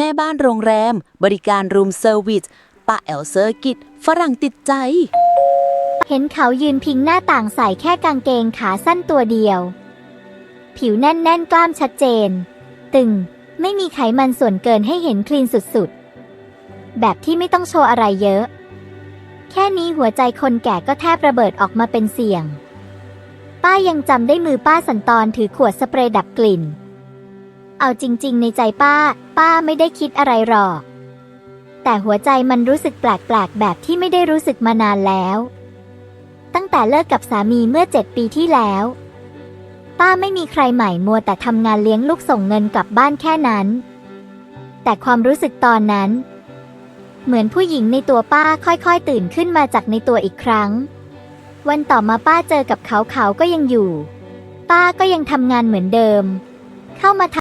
แม่บ้านโรงแรม บริการรูมเซอร์วิสป้าแอลเซอร์กิตฝรั่งติดใจ เห็นเขายืนพิงหน้าต่างใส่แค่กางเกงขาสั้นตัวเดียว ผิวแน่นๆ กล้ามชัดเจน ตึง ไม่มีไขมันส่วนเกินให้เห็นคลีนสุดๆ แบบที่ไม่ต้องโชว์อะไรเยอะ แค่นี้หัวใจคนแก่ก็แทบระเบิดออกมาเป็นเสียง ป้ายังจำได้มือป้าสันตอนถือขวดสเปรย์ดับกลิ่น เอาจริง ๆ ในใจป้า ป้าไม่ได้คิดอะไรหรอก แต่หัวใจมันรู้สึกแปลกๆ แบบที่ไม่ได้รู้สึกมานานแล้ว ตั้งแต่เลิกกับสามีเมื่อเจ็ดปีที่แล้ว ป้าไม่มีใครใหม่มัวแต่ทำงานเลี้ยงลูกส่งเงินกลับบ้านแค่นั้น แต่ความรู้สึกตอนนั้น เหมือนผู้หญิงในตัวป้าค่อยๆ ตื่นขึ้นมาจากในตัวอีกครั้ง วันต่อมาป้าเจอกับเขาเขาก็ยังอยู่ ป้าก็ยังทำงานเหมือนเดิม เข้ามาท